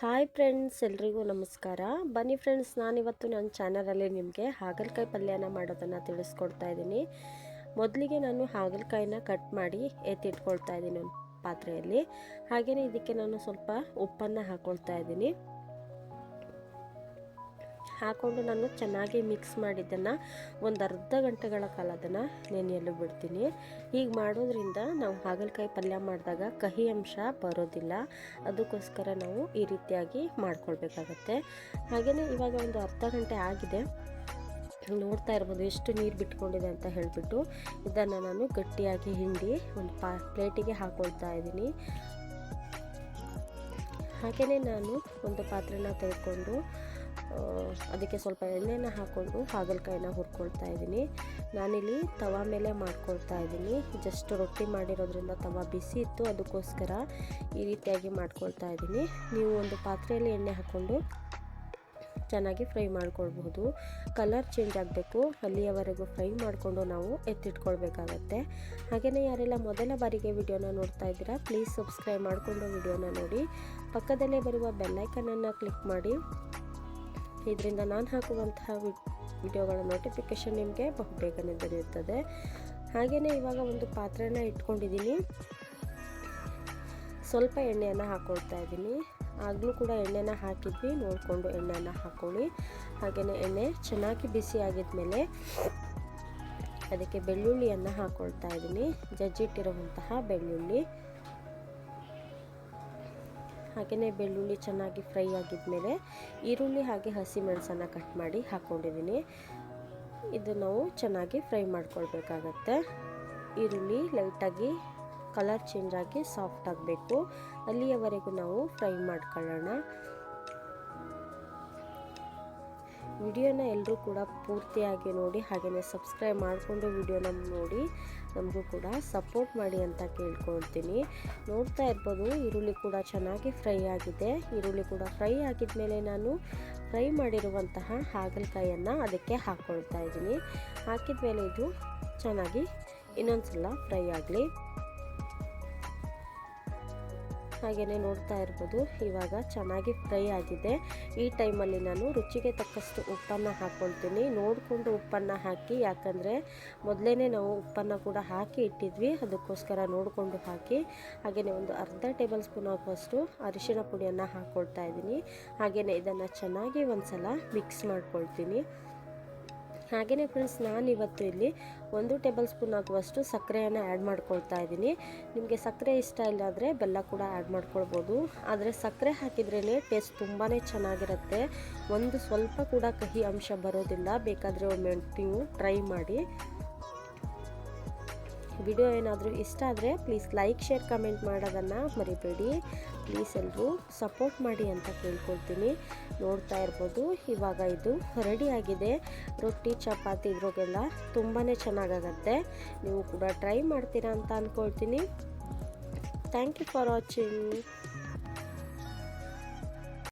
Hi friends, ಎಲ್ರಿಗೂ ನಮಸ್ಕಾರ. ಬನ್ನಿ ಫ್ರೆಂಡ್ಸ್, ನಾನಿವತ್ತು ನನ್ನ ಚಾನಲಲ್ಲಿ ನಿಮಗೆ ಹಾಗಲಕಾಯಿ ಪಲ್ಯನ ಮಾಡೋದನ್ನು ತಿಳಿಸ್ಕೊಡ್ತಾ ಇದ್ದೀನಿ. ಮೊದಲಿಗೆ ನಾನು ಹಾಗಲಕಾಯಿನ ಕಟ್ ಮಾಡಿ ಎತ್ತಿಟ್ಕೊಳ್ತಾ ಇದ್ದೀನಿ ಪಾತ್ರೆಯಲ್ಲಿ. ಹಾಗೆಯೇ ಇದಕ್ಕೆ ನಾನು ಸ್ವಲ್ಪ ಉಪ್ಪನ್ನು ಹಾಕ್ಕೊಳ್ತಾ ಇದ್ದೀನಿ. ಹಾಕ್ಕೊಂಡು ನಾನು ಚೆನ್ನಾಗಿ ಮಿಕ್ಸ್ ಮಾಡಿದ್ದನ್ನು ಒಂದು ಅರ್ಧ ಗಂಟೆಗಳ ಕಾಲ ಅದನ್ನು ನೆನೆಯಲು ಬಿಡ್ತೀನಿ. ಹೀಗೆ ಮಾಡೋದ್ರಿಂದ ನಾವು ಹಾಗಲಕಾಯಿ ಪಲ್ಯ ಮಾಡಿದಾಗ ಕಹಿ ಅಂಶ ಬರೋದಿಲ್ಲ. ಅದಕ್ಕೋಸ್ಕರ ನಾವು ಈ ರೀತಿಯಾಗಿ ಮಾಡ್ಕೊಳ್ಬೇಕಾಗತ್ತೆ. ಹಾಗೆಯೇ ಇವಾಗ ಒಂದು ಅರ್ಧ ಗಂಟೆ ಆಗಿದೆ. ನೋಡ್ತಾ ಇರ್ಬೋದು ಎಷ್ಟು ನೀರು ಬಿಟ್ಕೊಂಡಿದೆ ಅಂತ ಹೇಳಿಬಿಟ್ಟು ಇದನ್ನು ನಾನು ಗಟ್ಟಿಯಾಗಿ ಹಿಂಡಿ ಒಂದು ಪಾ ಪ್ಲೇಟಿಗೆ ಹಾಕ್ಕೊಳ್ತಾ ಇದ್ದೀನಿ. ಹಾಗೆಯೇ ನಾನು ಒಂದು ಪಾತ್ರೆನ ತೆಗೆದುಕೊಂಡು ಅದಕ್ಕೆ ಸ್ವಲ್ಪ ಎಣ್ಣೆನ ಹಾಕ್ಕೊಂಡು ಹಾಗಲಕಾಯಿನ ಹುರ್ಕೊಳ್ತಾ ಇದ್ದೀನಿ. ನಾನಿಲ್ಲಿ ತವಾ ಮೇಲೆ ಮಾಡ್ಕೊಳ್ತಾ ಇದ್ದೀನಿ. ಜಸ್ಟ್ ರೊಟ್ಟಿ ಮಾಡಿರೋದ್ರಿಂದ ತವಾ ಬಿಸಿ ಇತ್ತು, ಅದಕ್ಕೋಸ್ಕರ ಈ ರೀತಿಯಾಗಿ ಮಾಡ್ಕೊಳ್ತಾ ಇದ್ದೀನಿ. ನೀವು ಒಂದು ಪಾತ್ರೆಯಲ್ಲಿ ಎಣ್ಣೆ ಹಾಕ್ಕೊಂಡು ಚೆನ್ನಾಗಿ ಫ್ರೈ ಮಾಡ್ಕೊಳ್ಬಹುದು ಕಲರ್ ಚೇಂಜ್ ಆಗಬೇಕು. ಅಲ್ಲಿಯವರೆಗೂ ಫ್ರೈ ಮಾಡಿಕೊಂಡು ನಾವು ಎತ್ತಿಟ್ಕೊಳ್ಬೇಕಾಗತ್ತೆ. ಹಾಗೆಯೇ ಯಾರೆಲ್ಲ ಮೊದಲ ಬಾರಿಗೆ ವಿಡಿಯೋನ ನೋಡ್ತಾ ಇದ್ದೀರಾ, ಪ್ಲೀಸ್ ಸಬ್ಸ್ಕ್ರೈಬ್ ಮಾಡಿಕೊಂಡು ವಿಡಿಯೋನ ನೋಡಿ. ಪಕ್ಕದಲ್ಲೇ ಬರುವ ಬೆಲ್ಲೈಕನನ್ನು ಕ್ಲಿಕ್ ಮಾಡಿ. ಇದರಿಂದ ನಾನು ಹಾಕುವಂತಹ ವಿಡಿಯೋಗಳ ನೋಟಿಫಿಕೇಷನ್ ನಿಮಗೆ ಬಹುಬೇಗನೆ ದೊರೆಯುತ್ತದೆ. ಹಾಗೆಯೇ ಇವಾಗ ಒಂದು ಪಾತ್ರೆನ ಇಟ್ಕೊಂಡಿದ್ದೀನಿ. ಸ್ವಲ್ಪ ಎಣ್ಣೆಯನ್ನು ಹಾಕೊಳ್ತಾ ಇದ್ದೀನಿ. ಆಗಲೂ ಕೂಡ ಎಣ್ಣೆನ ಹಾಕಿದ್ವಿ. ನೋಡಿಕೊಂಡು ಎಣ್ಣೆನ ಹಾಕೊಳ್ಳಿ. ಹಾಗೆಯೇ ಎಣ್ಣೆ ಚೆನ್ನಾಗಿ ಬಿಸಿ ಆಗಿದ್ಮೇಲೆ ಅದಕ್ಕೆ ಬೆಳ್ಳುಳ್ಳಿಯನ್ನು ಹಾಕೊಳ್ತಾ ಇದ್ದೀನಿ. ಜಜ್ಜಿಟ್ಟಿರುವಂತಹ ಬೆಳ್ಳುಳ್ಳಿ. ಹಾಗೆಯೇ ಬೆಳ್ಳುಳ್ಳಿ ಚೆನ್ನಾಗಿ ಫ್ರೈ ಆಗಿದ್ಮೇಲೆ ಈರುಳ್ಳಿ ಹಾಗೆ ಹಸಿ ಮೆಣಸನ್ನು ಕಟ್ ಮಾಡಿ ಹಾಕ್ಕೊಂಡಿದ್ದೀನಿ. ಇದು ನಾವು ಚೆನ್ನಾಗಿ ಫ್ರೈ ಮಾಡ್ಕೊಳ್ಬೇಕಾಗತ್ತೆ. ಈರುಳ್ಳಿ ಲೈಟಾಗಿ ಕಲರ್ ಚೇಂಜ್ ಆಗಿ ಸಾಫ್ಟ್ ಆಗಬೇಕು. ಅಲ್ಲಿಯವರೆಗೂ ನಾವು ಫ್ರೈ ಮಾಡ್ಕೊಳ್ಳೋಣ. ವಿಡಿಯೋನ ಎಲ್ಲರೂ ಕೂಡ ಪೂರ್ತಿಯಾಗಿ ನೋಡಿ ಹಾಗೆಯೇ ಸಬ್ಸ್ಕ್ರೈಬ್ ಮಾಡಿಕೊಂಡು ವಿಡಿಯೋನ ನೋಡಿ ನಮಗೂ ಕೂಡ ಸಪೋರ್ಟ್ ಮಾಡಿ ಅಂತ ಕೇಳ್ಕೊಳ್ತೀನಿ. ನೋಡ್ತಾ ಇರ್ಬೋದು, ಈರುಳ್ಳಿ ಕೂಡ ಚೆನ್ನಾಗಿ ಫ್ರೈ ಆಗಿದೆ. ಈರುಳ್ಳಿ ಕೂಡ ಫ್ರೈ ಆಗಿದ್ಮೇಲೆ ನಾನು ಫ್ರೈ ಮಾಡಿರುವಂತಹ ಹಾಗಲಕಾಯಿಯನ್ನು ಅದಕ್ಕೆ ಹಾಕ್ಕೊಳ್ತಾ ಇದ್ದೀನಿ. ಹಾಕಿದ ಮೇಲೆ ಇದು ಚೆನ್ನಾಗಿ ಇನ್ನೊಂದ್ಸಲ ಫ್ರೈ ಆಗಲಿ. ಹಾಗೆಯೇ ನೋಡ್ತಾ ಇರ್ಬೋದು. ಇವಾಗ ಚೆನ್ನಾಗಿ ಫ್ರೈ ಆಗಿದೆ. ಈ ಟೈಮಲ್ಲಿ ನಾನು ರುಚಿಗೆ ತಕ್ಕಷ್ಟು ಉಪ್ಪನ್ನು ಹಾಕ್ಕೊಳ್ತೀನಿ ನೋಡಿಕೊಂಡು ಉಪ್ಪನ್ನು ಹಾಕಿ, ಯಾಕಂದರೆ ಮೊದಲೇ ನಾವು ಉಪ್ಪನ್ನು ಕೂಡ ಹಾಕಿ ಇಟ್ಟಿದ್ವಿ. ಅದಕ್ಕೋಸ್ಕರ ನೋಡಿಕೊಂಡು ಹಾಕಿ ಹಾಗೆಯೇ ಒಂದು ಅರ್ಧ ಟೇಬಲ್ ಸ್ಪೂನ್ ಆಗುವಷ್ಟು ಅರಿಶಿಣ ಪುಡಿಯನ್ನು ಹಾಕ್ಕೊಳ್ತಾ ಇದ್ದೀನಿ. ಹಾಗೆಯೇ ಇದನ್ನು ಚೆನ್ನಾಗಿ ಒಂದು ಸಲ ಮಿಕ್ಸ್ ಮಾಡ್ಕೊಳ್ತೀನಿ. ಹಾಗೆಯೇ ಫ್ರೆಂಡ್ಸ್ ನಾನು ಇವತ್ತು ಇಲ್ಲಿ ಒಂದು ಟೇಬಲ್ ಸ್ಪೂನ್ ಆಗುವಷ್ಟು ಸಕ್ಕರೆಯನ್ನು ಆ್ಯಡ್ ಮಾಡ್ಕೊಳ್ತಾ ಇದ್ದೀನಿ. ನಿಮಗೆ ಸಕ್ಕರೆ ಇಷ್ಟ ಇಲ್ಲ ಅಂದರೆ ಬೆಲ್ಲ ಕೂಡ ಆ್ಯಡ್ ಮಾಡ್ಕೊಳ್ಬೋದು. ಆದರೆ ಸಕ್ಕರೆ ಹಾಕಿದ್ರೇ ಟೇಸ್ಟ್ ತುಂಬಾ ಚೆನ್ನಾಗಿರುತ್ತೆ. ಒಂದು ಸ್ವಲ್ಪ ಕೂಡ ಕಹಿ ಅಂಶ ಬರೋದಿಲ್ಲ. ಬೇಕಾದರೆ ಒಮ್ಮೆ ನೀವು ಟ್ರೈ ಮಾಡಿ. ವಿಡಿಯೋ ಏನಾದರೂ ಇಷ್ಟ ಆದರೆ ಪ್ಲೀಸ್ ಲೈಕ್ ಶೇರ್ ಕಮೆಂಟ್ ಮಾಡೋದನ್ನು ಮರಿಬೇಡಿ. ಪ್ಲೀಸ್ ಎಲ್ಲರೂ ಸಪೋರ್ಟ್ ಮಾಡಿ ಅಂತ ಕೇಳ್ಕೊಳ್ತೀನಿ. ನೋಡ್ತಾ ಇರ್ಬೋದು, ಇವಾಗ ಇದು ರೆಡಿ ಆಗಿದೆ. ರೊಟ್ಟಿ, ಚಪಾತಿ ಇದ್ರಾಗೆಲ್ಲ ತುಂಬಾ ಚೆನ್ನಾಗಾಗತ್ತೆ. ನೀವು ಕೂಡ ಟ್ರೈ ಮಾಡ್ತೀರಾ ಅಂತ ಅಂದ್ಕೊಳ್ತೀನಿ ಥ್ಯಾಂಕ್ ಯು ಫಾರ್ ವಾಚಿಂಗ್